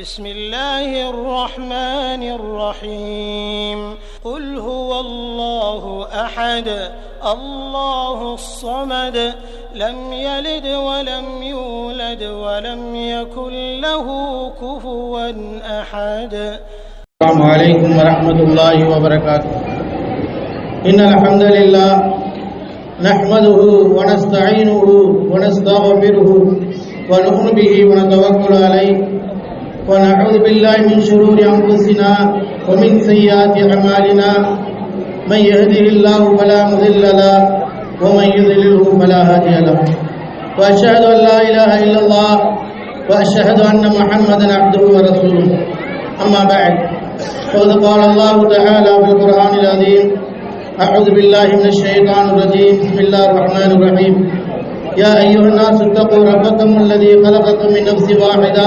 بسم الله الرحمن الرحيم. قل هو الله أحد الله الصمد لم يلد ولم يولد ولم يكن له كفوا أحد. السلام عليكم ورحمة الله وبركاته. إن الحمد لله نحمده ونستعينه ونستغفره ونؤمن به ونتوكل عليه. ونعوذ بالله من شرور أنفسنا ومن سيئات أعمالنا. من يهده الله فلا مضل له ومن يضلله فلا هادي له. وأشهد أن لا إله إلا الله وأشهد أن محمدا عبده ورسوله. أما بعد فقد قال الله تعالى في القرآن العظيم أعوذ بالله من الشيطان الرجيم. بسم الله الرحمن الرحيم. يا أيها الناس اتقوا ربكم الذي خلقكم من نفس واحدة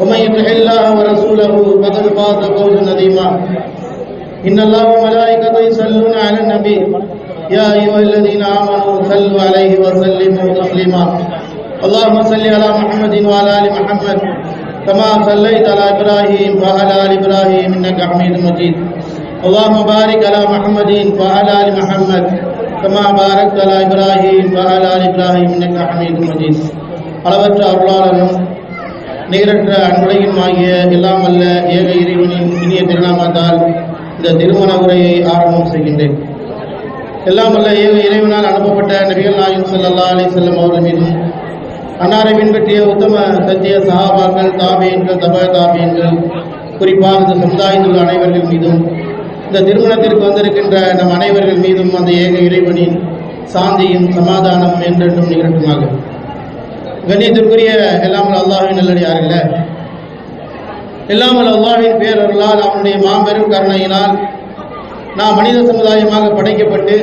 ومن يطع الله ورسوله فقد فاز فوزا عظيما إن الله وملائكته يصلون على النبي يا أيها الذين آمنوا صلوا عليه وسلموا تسليما اللهم صل على محمد وعلى آل محمد كما صليت على إبراهيم وعلى آل إبراهيم إنك حميد مجيد اللهم بارك على محمد وعلى آل محمد كما باركت على إبراهيم وعلى آل إبراهيم إنك حميد مجيد அளவற்ற அருளாளனும் நிகரற்ற அன்புடையும் ஆகிய எல்லாம் அல்ல ஏக இறைவனின் இனிய திருநாமத்தால் இந்த திருமண உரையை ஆரம்பம் செய்கின்றேன். எல்லாம் அல்ல ஏக இறைவனால் அனுப்பப்பட்ட நபிகள் நாயும் செல்லல்லா அலி செல்லம் அவர்கள் மீதும் அன்னாரை பின்பற்றிய உத்தம சத்திய சஹாபாக்கள் தாபியன்கள் தப தாபியன்கள் குறிப்பாக இந்த சமுதாயத்தில் உள்ள அனைவர்கள் மீதும் இந்த திருமணத்திற்கு வந்திருக்கின்ற நம் அனைவர்கள் மீதும் அந்த ஏக இறைவனின் சாந்தியும் சமாதானம் என்றென்றும் நிகழ்த்துமாக கண்ணியத்திற்குரிய எல்லாமல் அல்லாஹின் இல்லை எல்லாமல் அல்லாஹின் பேரர்களால் அவனுடைய மாபெரும் கருணையினால் நாம் மனித சமுதாயமாக படைக்கப்பட்டு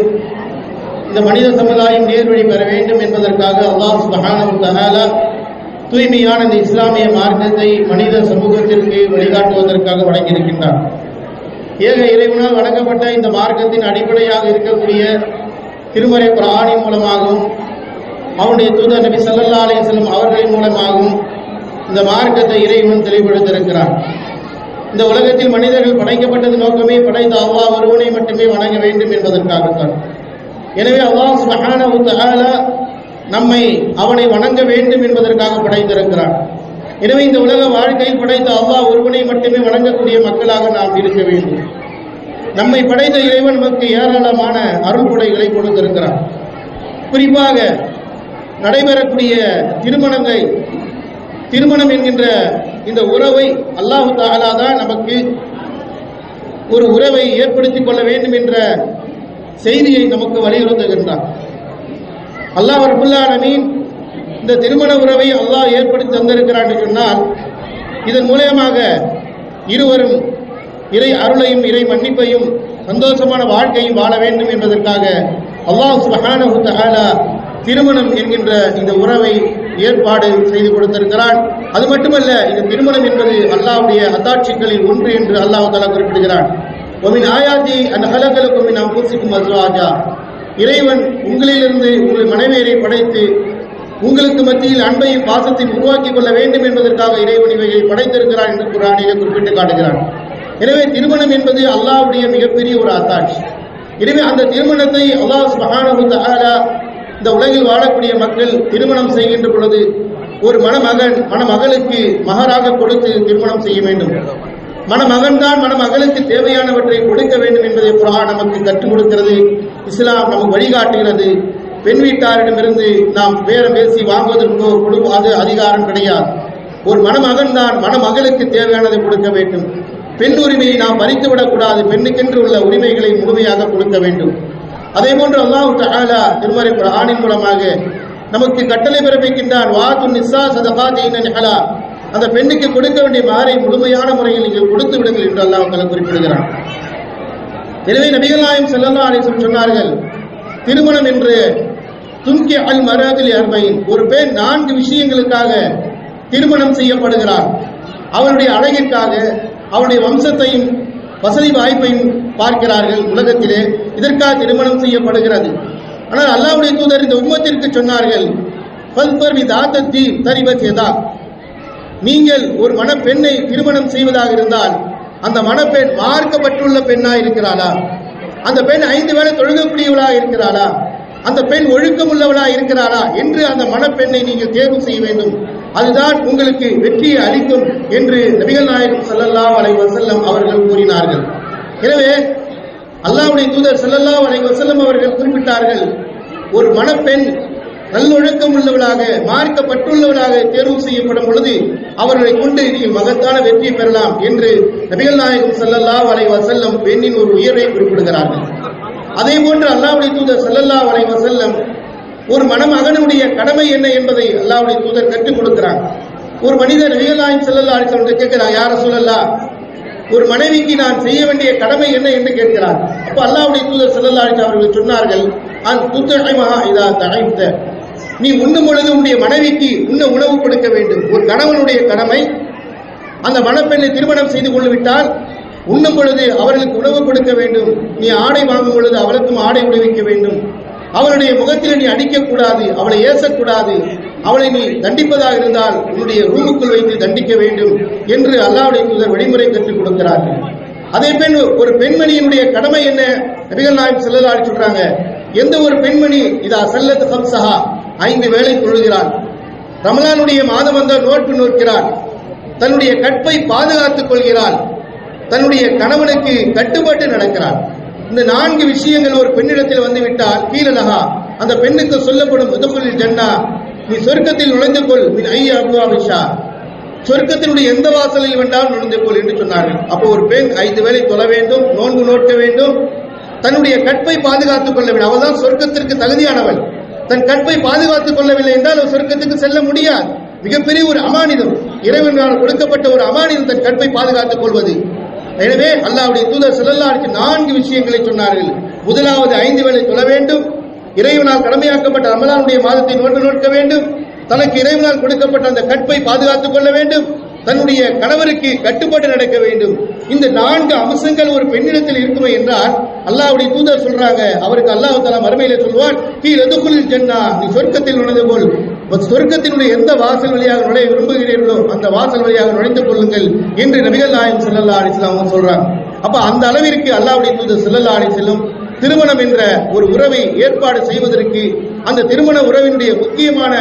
இந்த மனித சமுதாயம் நேர்வழி பெற வேண்டும் என்பதற்காக அல்லாஹ் சுபஹானஹு தஆலா தூய்மையான இந்த இஸ்லாமிய மார்க்கத்தை மனித சமூகத்திற்கு வழிகாட்டுவதற்காக வழங்கியிருக்கின்றார். ஏக இறைவனால் வழங்கப்பட்ட இந்த மார்க்கத்தின் அடிப்படையாக இருக்கக்கூடிய திருமறை பிராணி மூலமாகவும் அவனுடைய தூதர் நபி சல்லா அலைஹி செல்லும் அவர்களின் மூலமாகவும் இந்த மார்க்கத்தை இறைவன் தெளிவுபடுத்திருக்கிறான் இந்த உலகத்தில் மனிதர்கள் படைக்கப்பட்டது நோக்கமே படைத்த அவ்வா ஒருவனை மட்டுமே வணங்க வேண்டும் என்பதற்காகத்தான். எனவே அல்லாஹ் சுப்ஹானஹு தஆலா நம்மை அவனை வணங்க வேண்டும் என்பதற்காக படைத்திருக்கிறான். எனவே இந்த உலக வாழ்க்கையில் படைத்த அல்லாஹ் ஒருவனை மட்டுமே வணங்கக்கூடிய மக்களாக நாம் இருக்க வேண்டும். நம்மை படைத்த இறைவன் நமக்கு ஏராளமான அருள் கொடைகளை கொடுத்திருக்கிறான். குறிப்பாக நடைபெறக்கூடிய திருமணங்களை திருமணம் என்கின்ற இந்த உறவை அல்லாஹு தாலா தான் நமக்கு ஒரு உறவை ஏற்படுத்திக் கொள்ள வேண்டும் என்ற செய்தியை நமக்கு வலியுறுத்துகின்றார் அல்லாஹ் ரபுல்லாலமீன் இந்த திருமண உறவை அல்லாஹ் ஏற்படுத்தி தந்திருக்கிறான் என்று சொன்னால் இதன் மூலயமாக இருவரும் இறை அருளையும் இறை மன்னிப்பையும் சந்தோஷமான வாழ்க்கையும் வாழ வேண்டும் என்பதற்காக அல்லாஹ் சுகான தஆலா திருமணம் என்கின்ற இந்த உறவை ஏற்பாடு செய்து கொடுத்திருக்கிறான் அது மட்டுமல்ல இந்த திருமணம் என்பது அல்லாவுடைய அத்தாட்சிகளில் ஒன்று என்று அல்லாஹ் குறிப்பிடுகிறான். ஒமின் ஆயாஜி அந்த ஹலகளுக்கும் நாம் பூசிக்கும் அஸ்வாஜா. இறைவன் உங்களிலிருந்து உங்கள் மனைவியரை படைத்து உங்களுக்கு மத்தியில் அன்பையும் பாசத்தையும் உருவாக்கி கொள்ள வேண்டும் என்பதற்காக இறைவன் இவைகளை படைத்திருக்கிறான் என்று குரானிலே குறிப்பிட்டு காட்டுகிறான். எனவே திருமணம் என்பது அல்லாவுடைய மிகப்பெரிய ஒரு அத்தாட்சி எனவே அந்த திருமணத்தை அல்லாஹ் சுபஹானஹு தஆலா இந்த உலகில் வாழக்கூடிய மக்கள் திருமணம் செய்கின்ற பொழுது ஒரு மணமகன் மணமகளுக்கு மகராக கொடுத்து திருமணம் செய்ய வேண்டும். மணமகன் தான் மணமகளுக்கு தேவையானவற்றை கொடுக்க வேண்டும் என்பதை குரான் நமக்கு கற்றுக் கொடுக்கிறது. இஸ்லாம் நமக்கு வழிகாட்டுகிறது. பெண் வீட்டாரிடமிருந்து நாம் பேரம் பேசி வாங்குவதற்கோ கொடுக்காது அதிகாரம் கிடையாது. ஒரு மணமகன் தான் மணமகளுக்கு தேவையானதை கொடுக்க வேண்டும். பெண் உரிமையை நாம் பறித்து விடக்கூடாது பெண்ணுக்கென்று உள்ள உரிமைகளை முழுமையாக கொடுக்க வேண்டும். அதே போன்று அல்லாஹு தஆலா திருமறை குர்ஆனின் மூலமாக நமக்கு கட்டளை பிறப்பிக்கின்றான் வாத்து நிசா சதகாதீன நிஹலா. அந்த பெண்ணுக்கு கொடுக்க வேண்டிய மாறை முழுமையான முறையில் நீங்கள் கொடுத்து விடுங்கள் என்று அல்லாஹ் தஆலா குறிப்பிடுகிறான். எனவே நபிகள் நாயம் செல்லல்லா அலைஹி சொன்னார்கள் திருமணம் என்று துன்கி அல் மராதில் அர்மையின் ஒரு பெண் நான்கு விஷயங்களுக்காக திருமணம் செய்யப்படுகிறார் அவருடைய அழகிற்காக அவருடைய வம்சத்தையும் வசதி வாய்ப்பையும் பார்க்கிறார்கள் உலகத்திலே. இதற்காக திருமணம் செய்யப்படுகிறது. ஆனால் அல்லாவுடைய தூதர் இந்த உம்மத்திற்கு சொன்னார்கள் பல்பர் விதாத்தத்தி தரிபத் நீங்கள் ஒரு மணப்பெண்ணை திருமணம் செய்வதாக இருந்தால் அந்த மணப்பெண் மார்க்கப்பட்டுள்ள பெண்ணாக இருக்கிறாளா? அந்த பெண் ஐந்து வேளை தொழுகக்கூடியவளாக இருக்கிறாளா? அந்த பெண் ஒழுக்கமுள்ளவளா இருக்கிறாளா? என்று அந்த மணப்பெண்ணை நீங்கள் தேர்வு செய்ய வேண்டும். அதுதான் உங்களுக்கு வெற்றியை அளிக்கும் என்று நபிகள் நாயகம் சல்லல்லாஹ் அலை வசல்லம் அவர்கள் கூறினார்கள். எனவே அல்லாவுடைய தூதர் சல்லல்லாஹ் அலை வசல்லம் அவர்கள் குறிப்பிட்டார்கள் ஒரு மணப்பெண் நல்லொழுக்கம் உள்ளவளாக மார்க்கப்பட்டுள்ளவளாக தேர்வு செய்யப்படும் பொழுது அவர்களை கொண்டு நீங்கள் மகத்தான வெற்றி பெறலாம் என்று நபிகள் நாயகம் செல்லல்லா அலைஹி வசல்லம் பெண்ணின் ஒரு உயர்வை குறிப்பிடுகிறார்கள். அதே போன்று அல்லாவுடைய தூதர் செல்லல்லா அலைஹி வசல்லம் ஒரு மணமகனுடைய கடமை என்ன என்பதை அல்லாவுடைய தூதர் கற்றுக் கொடுக்கிறாங்க ஒரு மனிதர் நபிகள் செல்லல்லா ஸல்லல்லாஹு கேட்கிறான் யார சொல்லலாம் ஒரு மனைவிக்கு நான் செய்ய வேண்டிய கடமை என்ன? என்று கேட்கிறார் அப்ப அல்லாவுடைய தூதர் செல்லல்லா அலைஹி அவர்கள் சொன்னார்கள் அன் துத்ஹிமஹா இதா தஹைத்த நீ உண்ணும் பொழுது உன்னுடைய மனைவிக்கு உண்ண உணவு கொடுக்க வேண்டும். ஒரு கணவனுடைய கடமை. அந்த மணப்பெண்ணை திருமணம் செய்து கொள்ளுவிட்டால் உண்ணும் பொழுது அவர்களுக்கு உணவு கொடுக்க வேண்டும். நீ ஆடை வாங்கும் பொழுது அவளுக்கும் ஆடை உணவிக்க வேண்டும். அவளுடைய முகத்தில் நீ அடிக்கக்கூடாது அவளை ஏசக்கூடாது. அவளை நீ தண்டிப்பதாக இருந்தால் உன்னுடைய ரூமுக்குள் வைத்து தண்டிக்க வேண்டும் என்று அல்லாவுடைய தூதர் வழிமுறை கற்றுக் கொடுக்கிறார்கள். அதே பெண் ஒரு பெண்மணியினுடைய கடமை என்ன? நபிகள் நாயம் செல்லலாடி சொல்றாங்க எந்த ஒரு பெண்மணி இதா செல்லத்து சம்சஹா ஐந்து வேளை தொழுகிறாள். ரமலானுடைய மாதம் வந்தால் நோட்டு நோக்கிறாள். தன்னுடைய கற்பை பாதுகாத்துக் கொள்கிறாள். தன்னுடைய கணவனுக்கு கட்டுப்பட்டு நடக்கிறாள். இந்த நான்கு விஷயங்கள் ஒரு பெண்ணிடத்தில் வந்து விட்டால் கீழலகா அந்த பெண்ணுக்கு சொல்லப்படும் முதல் ஜன்னா நீ சொர்க்கத்தில் நுழைந்து கொள் மின் ஐயா பூ சொர்க்கத்தினுடைய எந்த வாசலில் வேண்டாலும் நுழைந்து கொள் என்று சொன்னார்கள். அப்போ ஒரு பெண் ஐந்து வேளை தொழ வேண்டும் நோன்பு நோக்க வேண்டும். தன்னுடைய கற்பை பாதுகாத்துக் கொள்ள வேண்டும். அவள்தான் சொர்க்கத்திற்கு தகுதியானவள். தன் கற்பை பாதுகாத்துக் கொள்ளவில்லை என்றால் அவள் சொர்க்கத்துக்கு செல்ல முடியாது. மிகப்பெரிய ஒரு அமானிதம். இறைவனால் கொடுக்கப்பட்ட ஒரு அமானிதம் தன் கற்பை பாதுகாத்துக் கொள்வது. எனவே அல்லாவுடைய தூதர் செல்லல்லாருக்கு நான்கு விஷயங்களை சொன்னார்கள். முதலாவது ஐந்து வேளை தொழ வேண்டும். இறைவனால் கடமையாக்கப்பட்ட ரமலானுடைய மாதத்தை நோட்டு நோக்க வேண்டும். தனக்கு இறைவனால் கொடுக்கப்பட்ட அந்த கற்பை பாதுகாத்துக் கொள்ள வேண்டும். தன்னுடைய கணவருக்கு கட்டுப்பாடு நடக்க வேண்டும். இந்த நான்கு அம்சங்கள் ஒரு பெண்ணிடத்தில் இருக்குமே என்றால் அல்லாவுடைய தூதர் சொல்றாங்க அவருக்கு அல்லாஹ் தலா மறுமையில சொல்வார் நீ எதுக்குள் ஜென்னா நீ சொர்க்கத்தில் நுழைந்து கொள். சொர்க்கத்தினுடைய எந்த வாசல் வழியாக நுழைய விரும்புகிறீர்களோ அந்த வாசல் வழியாக நுழைந்து கொள்ளுங்கள் என்று நபிகள் நாயம் செல்லல்லா அலிஸ்லாம் சொல்றாங்க. அப்ப அந்த அளவிற்கு அல்லாவுடைய தூதர் செல்லல்லா அலைஹி செல்லும் திருமணம் என்ற ஒரு உறவை ஏற்பாடு செய்வதற்கு அந்த திருமண உறவினுடைய முக்கியமான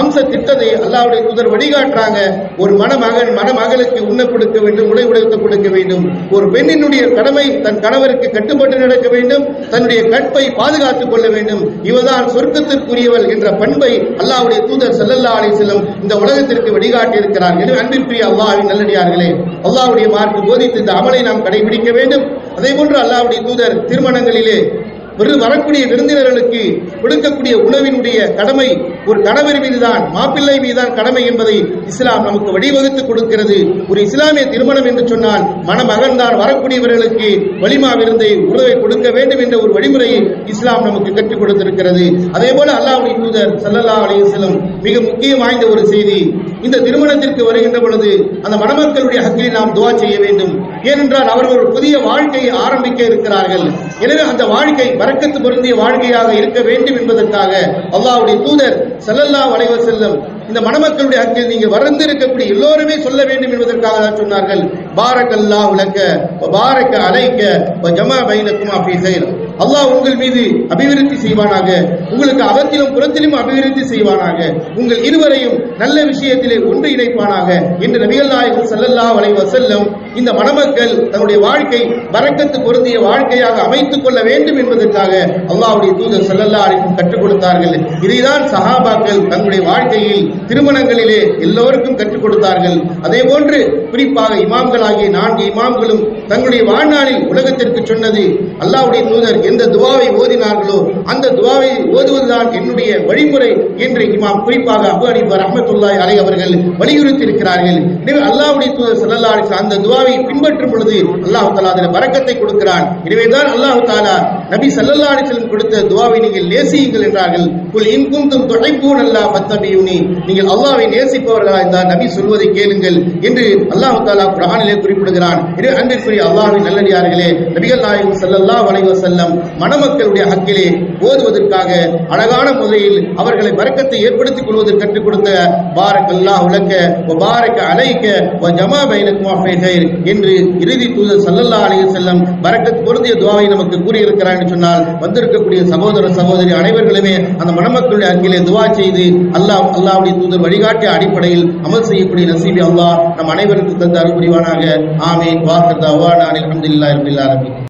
அம்ச திட்டத்தை அல்லாவுடைய தூதர் வழிகாட்டுறாங்க. ஒரு மணமகன் மணமகளுக்கு உண்ண கொடுக்க வேண்டும் உடை உடைத்து கொடுக்க வேண்டும். ஒரு பெண்ணினுடைய கடமை தன் கணவருக்கு கட்டுப்பட்டு நடக்க வேண்டும் தன்னுடைய கற்பை பாதுகாத்துக் கொள்ள வேண்டும். இவதான் சொர்க்கத்திற்குரியவள் என்ற பண்பை அல்லாவுடைய தூதர் செல்லல்லா அலைஹி செல்லும் இந்த உலகத்திற்கு வழிகாட்டி இருக்கிறார் எனவே அன்பிற்குரிய அல்லாவின் நல்லடியார்களே அல்லாவுடைய மார்க்கு போதித்து இந்த அமலை நாம் கடைபிடிக்க வேண்டும். அதே போன்று அல்லாவுடைய தூதர் திருமணங்களிலே வரக்கூடிய விருந்தினர்களுக்கு கொடுக்கக்கூடிய உணவினுடைய கடமை ஒரு கணவர் மீதுதான் மாப்பிள்ளை மீதுதான் கடமை என்பதை இஸ்லாம் நமக்கு வழிவகுத்து கொடுக்கிறது. ஒரு இஸ்லாமிய திருமணம் என்று சொன்னால் மணமகன் தான் வரக்கூடியவர்களுக்கு வலிமா விருந்தை உணவை கொடுக்க வேண்டும் என்ற ஒரு வழிமுறையை இஸ்லாம் நமக்கு கற்றுக் கொடுத்திருக்கிறது. அதே போல அல்லாவுடைய தூதர் சல்லல்லா அலையம் மிக முக்கியம் வாய்ந்த ஒரு செய்தி இந்த திருமணத்திற்கு வருகின்ற பொழுது அந்த மணமக்களுடைய ஹக்கில் நாம் துவா செய்ய வேண்டும். ஏனென்றால் அவர்கள் ஒரு புதிய வாழ்க்கையை ஆரம்பிக்க இருக்கிறார்கள். எனவே அந்த வாழ்க்கை வரக்கத்து பொருந்திய வாழ்க்கையாக இருக்க வேண்டும் என்பதற்காக அல்லாவுடைய தூதர் செல்லல்லா வளைவ செல்லும் இந்த மணமக்களுடைய ஹக்கில் நீங்க வறந்து இருக்கக்கூடிய எல்லோருமே சொல்ல வேண்டும் என்பதற்காக தான் சொன்னார்கள். பாரக்கல்லாஹு லக்க உலக்க பாரக்க அலைக்க ஜமா பைனக்கும் அப்படி கைர் அல்லாஹ் உங்கள் மீது அபிவிருத்தி செய்வானாக. உங்களுக்கு அகத்திலும் புறத்திலும் அபிவிருத்தி செய்வானாக. உங்கள் இருவரையும் நல்ல விஷயத்திலே ஒன்று இணைப்பானாக. என்று நபிகள் நாயகம் ஸல்லல்லாஹு வலை வசல்லம் இந்த மணமக்கள் தன்னுடைய வாழ்க்கை வரக்கத்து பொருந்திய வாழ்க்கையாக அமைத்துக் கொள்ள வேண்டும் என்பதற்காக அல்லாவுடைய தூதர் செல்லல்லா அலைஹி கற்றுக் கொடுத்தார்கள். இதைதான் சஹாபாக்கள் தங்களுடைய வாழ்க்கையில் திருமணங்களிலே எல்லோருக்கும் கற்றுக் கொடுத்தார்கள். அதே போன்று குறிப்பாக இமாம்களாகிய நான்கு இமாம்களும் தங்களுடைய வாழ்நாளில் உலகத்திற்கு சொன்னது அல்லாவுடைய தூதர் எந்த துவாவை ஓதினார்களோ அந்த துவாவை ஓதுவதுதான் என்னுடைய வழிமுறை என்று இமாம் குறிப்பாக அபு ஹனீஃபா அஹமத்துல்லாய் அலை அவர்கள் வலியுறுத்தி இருக்கிறார்கள் எனவே அல்லாவுடைய தூதர் செல்லல்லா அந்த துவாவை பின்பற்றும் பொழுது அல்லாஹ் தாலா அதில் பரக்கத்தை கொடுக்கிறான். எனவேதான் தான் அல்லாஹ் நபி சல்லல்லா அலிசலம் கொடுத்த துவாவை நீங்கள் நேசியுங்கள் என்றார்கள். குல் இன்கும் தும் துஹிப்பூன அல்லா பத்தபியூனி நீங்கள் அல்லாவை நேசிப்பவர்களா இருந்தால் நபி சொல்வதை கேளுங்கள் என்று அல்லாஹ் தாலா குரானிலே குறிப்பிடுகிறான். எனவே அன்பிற்குரிய அல்லாஹ்வின் நல்லடியார்களே நபிகள் நாயகம் சல்லல்லா அலைஹி செல்லம் மணமக்களுடைய ஹக்கிலே ஓதுவதற்காக அழகான முறையில் அவர்களை வரக்கத்தை ஏற்படுத்திக் கொள்வதற்கு கற்றுக் கொடுத்த பாரக் அல்லாஹ் உலக்க பாரக் அலைக்க ஜமா பைனக்குமா ஃபீ என்று இறுதி தூதர் சல்லல்லா அலைஹி செல்லம் பரக்கத் பொருந்திய துவாவை நமக்கு கூறியிருக்கிறார் என்று சொன்னால் வந்திருக்கக்கூடிய சகோதர சகோதரி அனைவர்களுமே அந்த மணமக்களுடைய அங்கிலே துவா செய்து அல்லாஹ் அல்லாவுடைய தூதர் வழிகாட்டிய அடிப்படையில் அமல் செய்யக்கூடிய நசீபி அல்லாஹ் நம் அனைவருக்கும் தந்த அருள் புரிவானாக. ஆமீன். வாக்கத் அவானா அல்ஹம்துலில்லாஹி ரப்பில் ஆலமீன்.